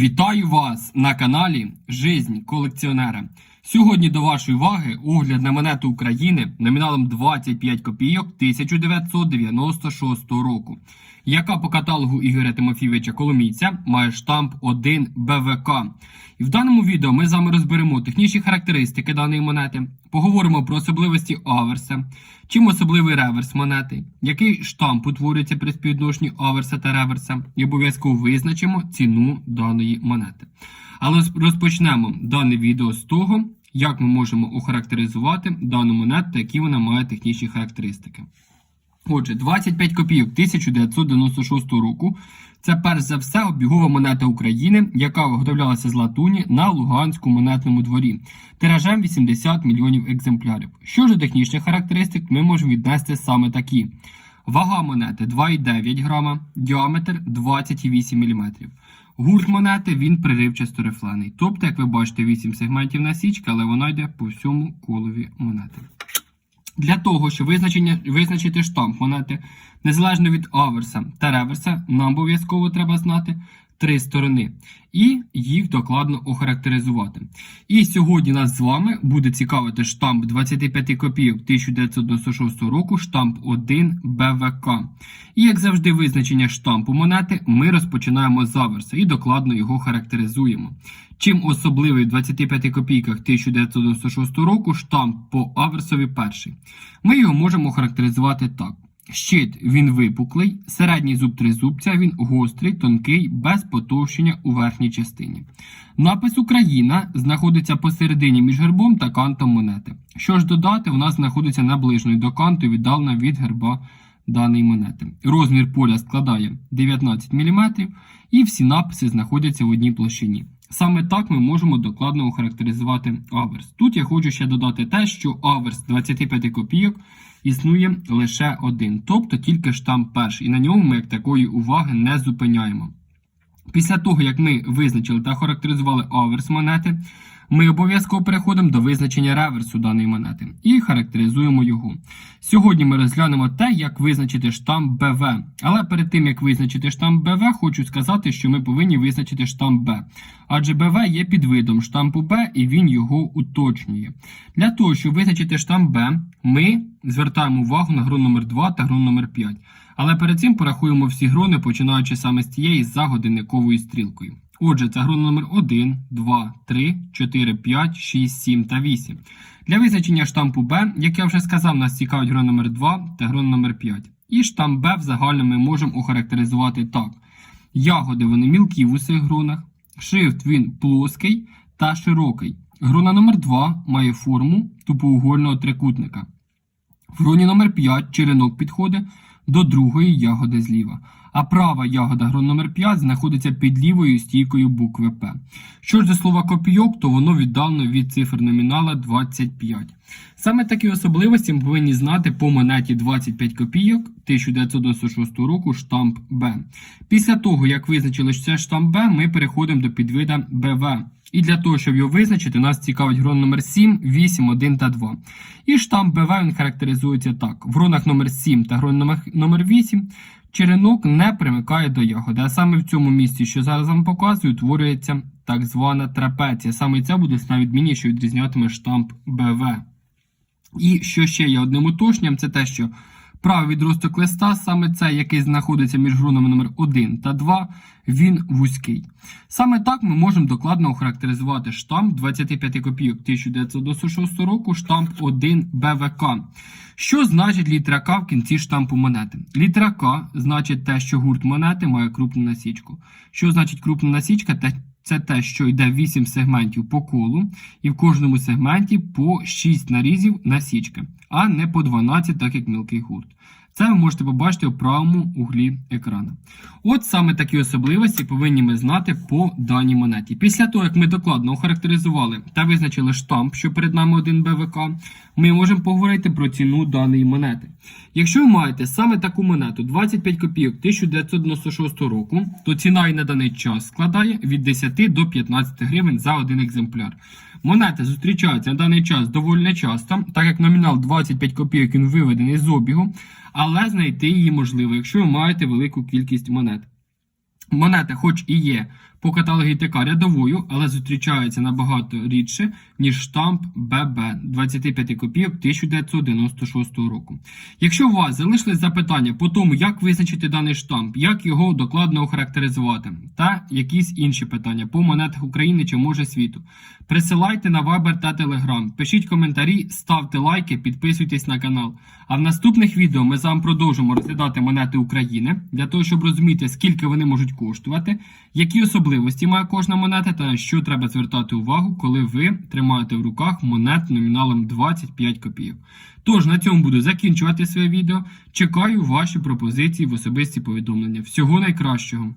Вітаю вас на каналі Жизнь колекціонера. Сьогодні до вашої уваги огляд на монету України номіналом 25 копійок 1996 року, яка по каталогу Ігоря Тимофійовича Коломійця має штамп 1 БВК. І в даному відео ми з вами розберемо технічні характеристики даної монети, поговоримо про особливості аверса, чим особливий реверс монети, який штамп утворюється при співвідношенні аверса та реверса, і обов'язково визначимо ціну даної монети. Але розпочнемо дане відео з того, як ми можемо охарактеризувати дану монету, та які вона має технічні характеристики. Отже, 25 копійок 1996 року це перш за все обігова монета України, яка виготовлялася з латуні на Луганському монетному дворі тиражем 80 мільйонів екземплярів. Що ж до технічних характеристик, ми можемо віднести саме такі: вага монети 2,9 грама, діаметр 28 мм. Гурт монети він приривчасто рифлений. Тобто, як ви бачите, 8 сегментів насічки, але вона йде по всьому колові монети. Для того, щоб визначити штамп монети, незалежно від аверса та реверса, нам обов'язково треба знати три сторони і їх докладно охарактеризувати. І сьогодні нас з вами буде цікавити штамп 25 копійок 1996 року, штамп 1 БВК. І як завжди, визначення штампу монети ми розпочинаємо з аверса і докладно його характеризуємо. Чим особливий в 25 копійках 1996 року штамп по аверсові перший. Ми його можемо характеризувати так. Щит він випуклий, середній зуб тризубця він гострий, тонкий, без потовщення у верхній частині. Напис Україна знаходиться посередині між гербом та кантом монети. Що ж додати, вона знаходиться наближною до канту і віддалена від герба даної монети. Розмір поля складає 19 мм, і всі написи знаходяться в одній площині. Саме так ми можемо докладно охарактеризувати аверс. Тут я хочу ще додати те, що аверс 25 копійок існує лише один, тобто тільки штамп перший, і на ньому ми як такої уваги не зупиняємо. Після того, як ми визначили та характеризували аверс монети, ми обов'язково переходимо до визначення реверсу даної монети і характеризуємо його. Сьогодні ми розглянемо те, як визначити штамп БВ. Але перед тим, як визначити штамп БВ, хочу сказати, що ми повинні визначити штамп Б. Адже БВ є підвидом штампу Б і він його уточнює. Для того, щоб визначити штамп Б, ми звертаємо увагу на гру номер 2 та гру номер 5. Але перед цим порахуємо всі грони, починаючи саме з тієї за годинниковою стрілкою. Отже, це грон номер 1, 2, 3, 4, 5, 6, 7 та 8. Для визначення штампу Б, як я вже сказав, нас цікавить грон номер 2 та грон номер 5. І штамп Б в загальному ми можемо охарактеризувати так. Ягоди вони мілкі в усіх гронах, шрифт він плоский та широкий. Грона номер 2 має форму тупоугольного трикутника. В гроні номер 5 черенок підходить до другої ягоди зліва, а права ягода грон номер 5 знаходиться під лівою стійкою букви П. Що ж до слова копійок, то воно віддалено від цифр номінала 25. Саме такі особливості ми повинні знати по монеті 25 копійок 1996 року штамп Б. Після того, як визначили, що це штамп Б, ми переходимо до підвида БВ. І для того, щоб його визначити, нас цікавить грон номер 7, 8, 1 та 2. І штамп БВ він характеризується так: в гронах номер 7 та грон номер, номер 8 черенок не примикає до ягоди. А саме в цьому місці, що зараз вам показую, утворюється так звана трапеція. Саме ця буде найвідмінніше, що відрізнятиме штамп БВ. І що ще є одним уточненням, це те, що правий відросток листа, саме цей, який знаходиться між гронами номер 1 та 2, він вузький. Саме так ми можемо докладно охарактеризувати штамп 25 копійок 1996 року, штамп 1 БВК. Що значить літера К в кінці штампу монети? Літера К значить те, що гурт монети має крупну насічку. Що значить крупна насічка? Це те, що йде 8 сегментів по колу, і в кожному сегменті по 6 нарізів насічки, а не по 12, так як мілкий гурт. Це ви можете побачити у правому углі екрану. От саме такі особливості повинні ми знати по даній монеті. Після того, як ми докладно охарактеризували та визначили штамп, що перед нами один БВК, ми можемо поговорити про ціну даної монети. Якщо ви маєте саме таку монету 25 копійок 1996 року, то ціна і на даний час складає від 10 до 15 гривень за один екземпляр. Монети зустрічаються на даний час доволі часто, так як номінал 25 копійок він виведений з обігу, але знайти її можливо, якщо ви маєте велику кількість монет. Монета, хоч і є по каталогу ТК рядовою, але зустрічається набагато рідше, ніж штамп ББ 25 копійок 1996 року. Якщо у вас залишились запитання по тому, як визначити даний штамп, як його докладно охарактеризувати, та якісь інші питання по монетах України чи може світу, присилайте на Viber та Telegram, пишіть коментарі, ставте лайки, підписуйтесь на канал. А в наступних відео ми з вами продовжимо розглядати монети України для того, щоб розуміти, скільки вони можуть коштувати, які особливості має кожна монета та на що треба звертати увагу, коли ви тримаєте в руках монет номіналом 25 копійок. Тож на цьому буду закінчувати своє відео. Чекаю ваші пропозиції в особисті повідомлення. Всього найкращого!